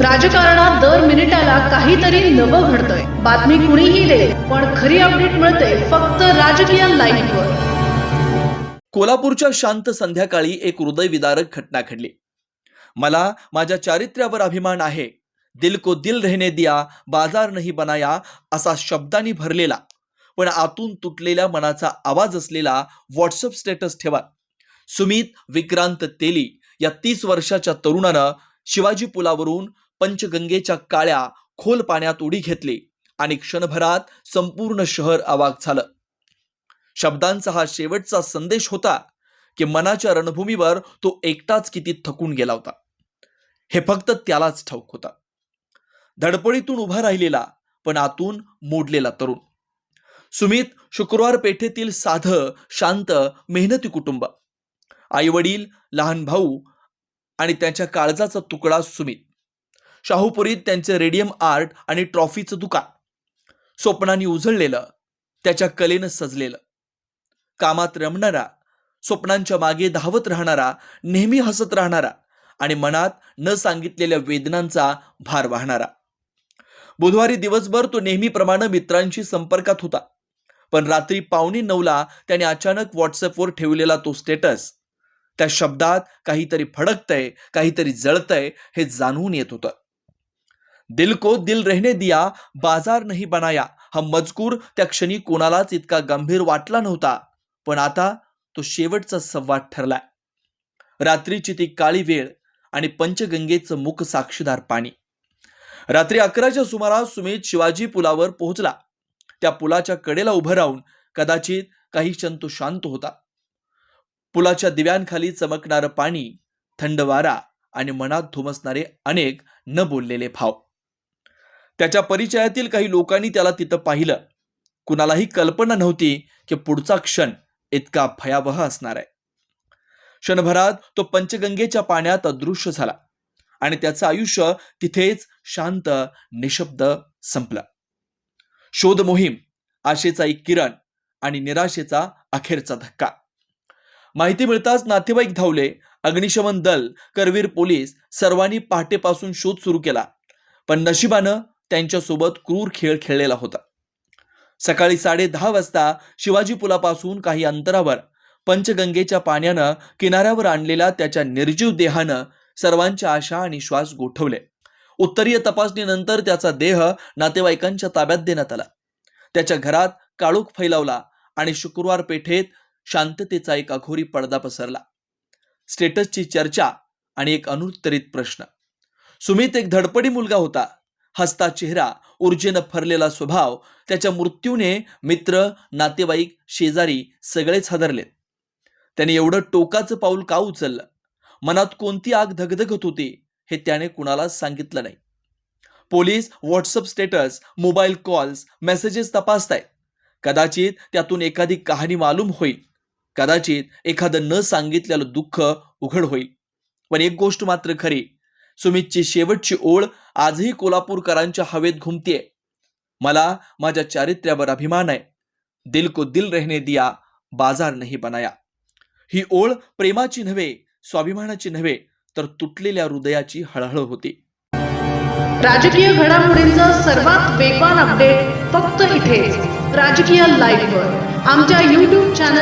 राजकारणात दर मिनिटाला काहीतरी नवं घडतंय. बातमी कुणीही दे पण खरी अपडेट मिळते फक्त राजकीय लाईव्हवर कोल्हापूरच्या शांत संध्याकाळी एक हृदयविदारक घटना घडली. मला माझ्या चारित्र्यावर अभिमान आहे. दिल को दिल रहने दिया बाजार नाही बनाया असा शब्दांनी भरलेला. पण आतून तुटलेल्या मनाचा आवाज असलेला व्हॉट्सअप स्टेटस ठेवा. सुमित विक्रांत तेली या तीस वर्षाच्या तरुणानं शिवाजी पुलावरून पंचगंगेच्या काळ्या खोल पाण्यात उडी घेतली आणि क्षणभरात संपूर्ण शहर अवाक झालं. शब्दांचा हा शेवटचा संदेश होता की मनाच्या रणभूमीवर तो एकटाच किती थकून गेला होता. हे फक्त त्यालाच ठाऊक होता. धडपडीतून उभा राहिलेला पण आतून मोडलेला तरुण. सुमित शुक्रवार पेठेतील साधं शांत मेहनती कुटुंब. आई वडील लहान भाऊ आणि त्यांच्या काळजाचा तुकडा सुमित. शाहूपुरीत त्यांचे रेडियम आर्ट आणि ट्रॉफीचं दुकान. स्वप्नांनी उजळलेलं त्याच्या कलेनं सजलेलं. कामात रमणारा स्वप्नांच्या मागे धावत राहणारा नेहमी हसत राहणारा आणि मनात न सांगितलेल्या वेदनांचा भार वाहणारा. बुधवारी दिवसभर तो नेहमीप्रमाणे मित्रांशी संपर्कात होता. पण रात्री पावणे नऊला त्याने अचानक व्हॉट्सअपवर ठेवलेला तो स्टेटस त्या शब्दात काहीतरी फडकतंय काहीतरी जळतंय हे जाणवून येत होतं. दिल को दिल रहने दिया बाजार नाही बनाया. हा मजकूर त्या क्षणी कोणालाच इतका गंभीर वाटला नव्हता. पण आता तो शेवटचा संवाद ठरलाय. रात्रीची ती काळी वेळ आणि पंचगंगेचं मुख साक्षीदार पाणी. रात्री अकराच्या सुमारास सुमित शिवाजी पुलावर पोहोचला. त्या पुलाच्या कडेला उभं राहून कदाचित काही क्षण तो शांत होता. पुलाच्या दिव्यांखाली चमकणारं पाणी थंड वारा आणि मनात धुमसणारे अनेक न बोललेले भाव. त्याच्या परिचयातील काही लोकांनी त्याला तिथं पाहिलं. कुणालाही कल्पना नव्हती की पुढचा क्षण इतका भयावह असणार आहे. क्षणभरात तो पंचगंगेच्या पाण्यात अदृश्य झाला आणि त्याचं आयुष्य तिथेच शांत निशब्द संपलं. शोध मोहीम आशेचा एक किरण आणि निराशेचा अखेरचा धक्का. माहिती मिळताच नातेवाईक धावले. अग्निशमन दल करवीर पोलीस सर्वांनी पहाटेपासून शोध सुरू केला. पण नशिबानं त्यांच्यासोबत क्रूर खेळ खेळलेला होता. सकाळी साडे दहा वाजता शिवाजी पुलापासून काही अंतरावर पंचगंगेच्या पाण्यानं किनाऱ्यावर आणलेल्या त्याच्या निर्जीव देहानं सर्वांच्या आशा आणि श्वास गोठवले. उत्तरीय तपासणीनंतर त्याचा देह नातेवाईकांच्या ताब्यात देण्यात आला. त्याच्या घरात काळोख फैलावला आणि शुक्रवार पेठेत शांततेचा एक अखोरी पडदा पसरला. स्टेटसची चर्चा आणि एक अनुत्तरित प्रश्न. सुमित एक धडपडी मुलगा होता. हसता चेहरा ऊर्जेनं फरलेला स्वभाव त्याच्या मृत्यूने मित्र नातेवाईक शेजारी सगळेच हादरले. त्याने एवढं टोकाचं पाऊल का उचललं? मनात कोणती आग धगधगत होती? हे त्याने कुणालाच सांगितलं नाही. Police WhatsApp status mobile calls messages तपासतायत. कदाचित त्यातून एखादी कहाणी मालूम होईल. कदाचित एखादं न सांगितलेलं दुःख उघड होईल. पण एक गोष्ट मात्र खरी सुमितची शेवटची ओळ आजही कोल्हापूरकरांच्या हवेत घुमतीये. मला माझ्या चारित्र्यावर अभिमान आहे. दिल को दिल रहने दिया बाजार नाही बनाया. ही ओळ प्रेमाची नव्हे स्वाभिमानाची नव्हे तर तुटलेल्या हृदयाची हळहळ होती. राजकीय घडामोडींचं सर्वात वेगवान अपडेट फक्त इथे राजकीय लाईव्हवर आमच्या YouTube channel